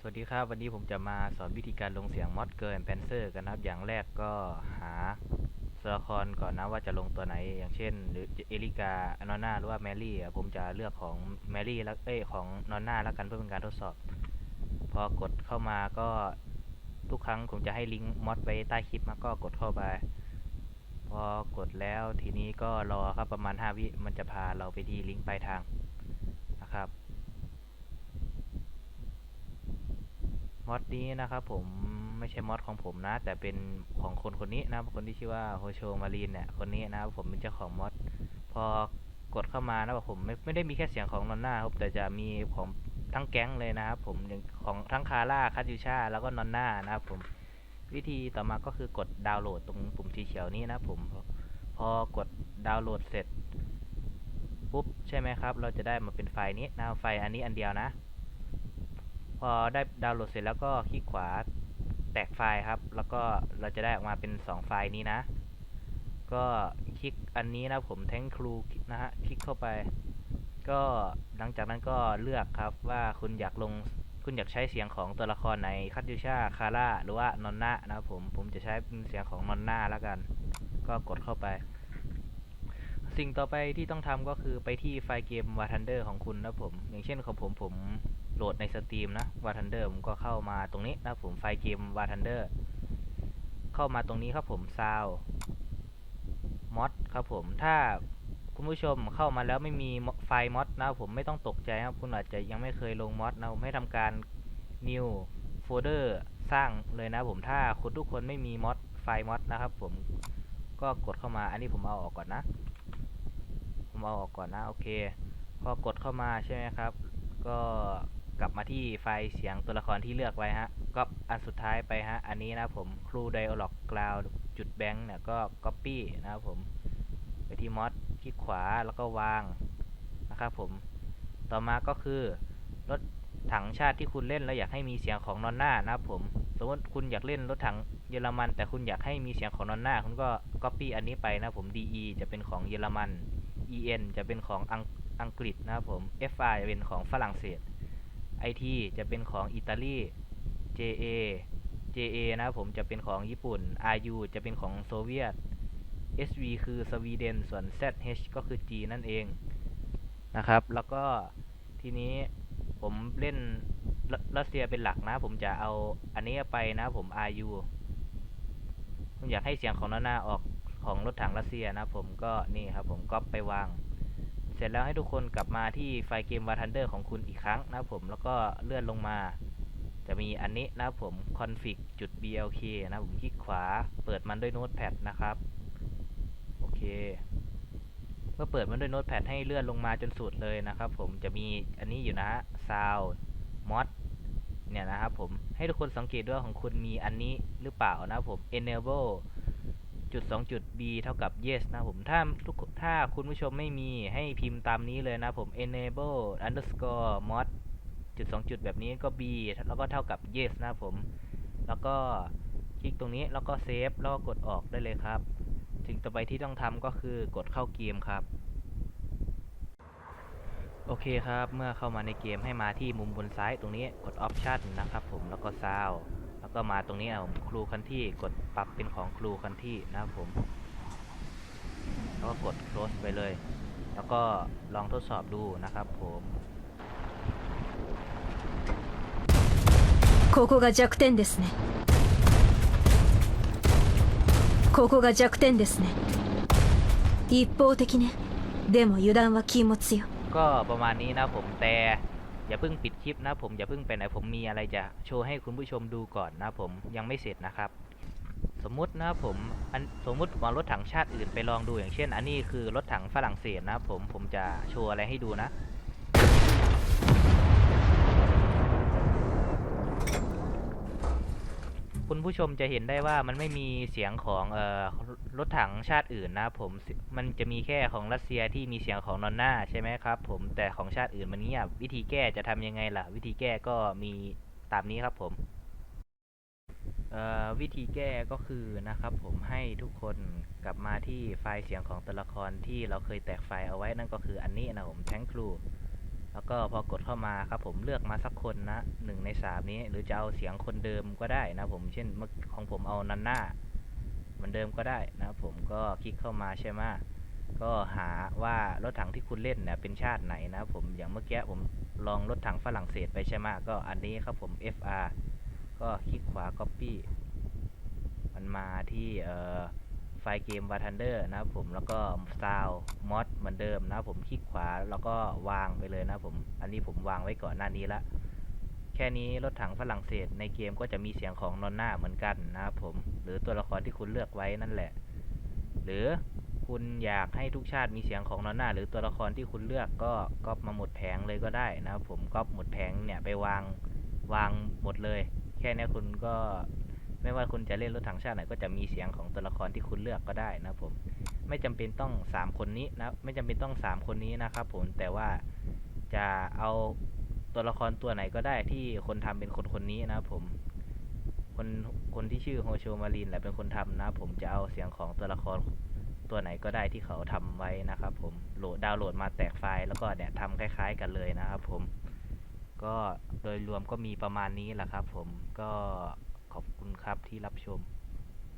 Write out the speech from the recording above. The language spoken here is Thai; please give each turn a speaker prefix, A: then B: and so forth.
A: สวัสดีครับ วันนี้ผมจะมาสอนวิธีการลงเสียงมอดเกิร์นแพนเซอร์กันนะครับ อย่างแรกก็หาตัวละครก่อนนะว่าจะลงตัวไหน อย่างเช่นหรือเอลิกานอนนาหรือว่าแมรี่ผมจะเลือกของแมรี่แล้วเอ้ของนอนนาแล้วกันเพื่อเป็นการทดสอบ พอกดเข้ามาก็ทุกครั้งผมจะให้ลิงก์มอดไว้ใต้คลิปมาก็กดเข้าไป พอกดแล้วทีนี้ก็รอครับประมาณ 5 วิมันจะพาเราไปที่ลิงก์ปลายทางนะครับ มอดนี้นะครับผมไม่ใช่มอดของผมนะ แต่เป็นของคนคนนี้นะคนที่ชื่อว่าโฮโชมารีนเนี่ยคนนี้นะครับผมเป็นเจ้าของมอดพอกดเข้ามานะผมไม่ไม่ได้มีแค่เสียงของนอนนาครับแต่จะมีของทั้งแก๊งเลยนะครับผมอย่างของทั้งคาร่าคาติชาแล้วก็นอนนานะครับผมวิธีต่อมาก็คือกดดาวน์โหลดตรงปุ่มสีเขียวนี้นะผมพอพอกดดาวน์โหลดเสร็จปุ๊บใช่ไหมครับ เราจะได้มาเป็นไฟล์นี้นะไฟล์อันนี้อันเดียวนะ พอได้ดาวน์โหลดเสร็จแล้วก็คลิกขวาแตกไฟล์ครับ แล้วก็เราจะได้ออกมาเป็น 2 ไฟล์นี้นะ ก็คลิกอันนี้นะผมแทงครูนะฮะ คลิกเข้าไป ก็หลังจากนั้นก็เลือกครับว่าคุณอยากลง คุณอยากใช้เสียงของตัวละครในคัตยูชาคาร่าหรือว่านอนนานะครับผม ผมจะใช้เป็นเสียงของนอนนาแล้วกัน ก็กดเข้าไป สิ่งต่อไปที่ต้องทำก็คือไปที่ไฟล์เกม War Thunder ของคุณนะผม อย่างเช่นของผมผม โหลดในสตรีมนะ War Thunder ผมก็เข้ามาตรงนี้นะผมไฟล์เกม War Thunder เข้ามาตรงนี้ครับผม Sound Mod ครับผมถ้าคุณผู้ชมเข้ามาแล้วไม่มีไฟล์ Mod นะผมไม่ต้องตกใจครับคุณอาจจะยังไม่เคยลง Mod นะผมให้ทำการ New Folder สร้างเลยนะผมถ้าคุณทุกคนไม่มี Mod ไฟล์ Mod นะครับ ผมก็กดเข้ามาอันนี้ผมเอาออกก่อนนะ ผมเอาออกก่อนนะโอเค พอกดเข้ามาใช่ไหมครับ ก็ กลับมาที่ไฟล์เสียงตัวละครที่เลือกไว้ฮะก็อันสุดท้ายไปฮะ อันนี้นะผมครูไดอะล็อกกราวจุดแบงค์เนี่ยก็ Copy นะครับผม ไปที่มอดคลิกขวาแล้วก็วางนะครับผม ต่อมาก็คือรถถังชาติที่คุณเล่นแล้วอยากให้มีเสียงของนอนหน้านะครับผม สมมติคุณอยากเล่นรถถังเยอรมัน แต่คุณอยากให้มีเสียงของนอนหน้า คุณก็ Copy อันนี้ไปนะผม DE จะเป็นของเยอรมัน EN จะเป็นของอังกฤษนะครับผม FI จะเป็นของฝรั่งเศส IT จะเป็นของอิตาลี JA JA นะครับผมจะเป็นของญี่ปุ่น RU จะเป็นของโซเวียต SV คือสวีเดน ส่วน ZH ก็คือ G นั่นเองนะครับ แล้วก็ทีนี้ผมเล่นรรัสเซียเป็นหลักนะ ผมจะเอาอันนี้ไปนะผม RU ผมอยากให้เสียงของนานาออกของรถถังรัสเซียนะผมก็นี่ครับผมก็ไปวาง เสร็จแล้วให้ทุกคนกลับมาที่ไฟล์เกม War Thunder ของคุณอีกครั้งนะผมแล้วก็เลื่อนลงมา จะมีอันนี้นะผม config จุด blk นะผมคลิกขวาเปิดมันด้วยโน้ตแพดนะครับ โอเคเมื่อเปิดมันด้วยโน้ตแพดให้เลื่อนลงมาจนสุดเลยนะครับผมจะมีอันนี้อยู่นะฮะ sound mod เนี่ยนะครับผมให้ทุกคนสังเกตด้วยของคุณมีอันนี้หรือเปล่านะผม enable จุดสองจุด b เท่ากับ yes นะผมถ้าทุกถ้าคุณผู้ชมไม่มีให้พิมพ์ตามนี้เลยนะผม enable underscore mod จุดสองจุดแบบนี้ก็ b แล้วก็เท่ากับ yes นะผม แล้วก็คลิกตรงนี้แล้วก็เซฟแล้วก็กดออกได้เลยครับสิ่งต่อไปที่ต้องทำก็คือกดเข้าเกมครับ โอเคครับ เมื่อเข้ามาในเกมให้มาที่มุมบนซ้ายตรงนี้กด Option นะครับผมแล้วก็ Sound แล้วก็มาตรงนี้นะผมครูคันที่กดปรับเป็นของครูคันที่นะครับผม แล้วก็กด close ไปเลย แล้วก็ลองทดสอบดูนะครับผม
B: ここが弱点ですねここが弱点ですね一方的ねでも油断は禁物よ
A: ก็ประมาณนี้นะผมแต่ อย่าเพิ่งปิดคลิปนะผมอย่าเพิ่งไปไหนผมมีอะไรจะโชว์ให้คุณผู้ชมดูก่อนนะผมยังไม่เสร็จนะครับ สมมุตินะผมอันสมมุติว่ารถถังชาติอื่นไปลองดูอย่างเช่น อันนี้คือรถถังฝรั่งเศสนะผมผมจะโชว์อะไรให้ดูนะ คุณผู้ชมจะเห็นได้ว่ามันไม่มีเสียงของเอ่อรถถังชาติอื่นนะผมมันจะมีแค่ของรัสเซียที่มีเสียงของนอนนาใช่ไหมครับ ผมแต่ของชาติอื่นมันเงียบวิธีแก้จะทำยังไงล่ะ วิธีแก้ก็มีตามนี้ครับผมเอ่อวิธีแก้ก็คือนะครับผมให้ทุกคนกลับมาที่ไฟล์เสียงของตัวละครที่เราเคยแตกไฟล์เอาไว้นั่นก็คืออันนี้นะผมแทงครู แล้วก็พอกดเข้ามาครับผมเลือกมาสักคนนะหนึ่งในสามนี้หรือจะเอาเสียงคนเดิมก็ได้นะผมเช่นของผมเอานันนาเหมือนเดิมก็ได้นะผมก็คลิกเข้ามาใช่ไหมก็หาว่ารถถังที่คุณเล่นเนี่ยเป็นชาติไหนนะผมอย่างเมื่อกี้ผมลองรถถังฝรั่งเศสไปใช่ไหมก็อันนี้ครับผม FR ก็คลิกขวา Copy มันมาที่เอ่อ ล์เกม War Thunder นะครับผมแล้วก็ซาวมอดเหมือนเดิมนะครับผมคลิกขวาแล้วก็วางไปเลยนะครับผมอันนี้ผมวางไว้ก่อนหน้านี้ละแค่นี้รถถังฝรั่งเศสในเกมก็จะมีเสียงของนอนหน้าเหมือนกันนะครับผมหรือตัวละครที่คุณเลือกไว้นั่นแหละ หรือคุณอยากให้ทุกชาติมีเสียงของนอนหน้า หรือตัวละครที่คุณเลือกก็ก๊อปมาหมดแผงเลยก็ได้นะครับผมก๊อปหมดแผงเนี่ยไปวางวางหมดเลย แค่นี้คุณก็ ไม่ว่าคุณจะเล่นรถถังชาติไหนก็จะมีเสียงของตัวละครที่คุณเลือกก็ได้นะครับผม ไม่จำเป็นต้องสามคนนี้นะ ไม่จำเป็นต้องสามคนนี้นะครับผม แต่ว่าจะเอาตัวละครตัวไหนก็ได้ที่คนทำเป็นคนคนนี้นะผม คนคนที่ชื่อโฮโชมารินแหละเป็นคนทำนะ ผมจะเอาเสียงของตัวละครตัวไหนก็ได้ที่เขาทำไว้นะครับ ผม โหลดดาวน์โหลดมาแตกไฟล์แล้วก็เนี่ยทำคล้าย ๆ กันเลยนะครับ ผม ก็โดยรวมก็มีประมาณนี้แหละครับ ผม ก็ ขอบคุณครับที่รับชม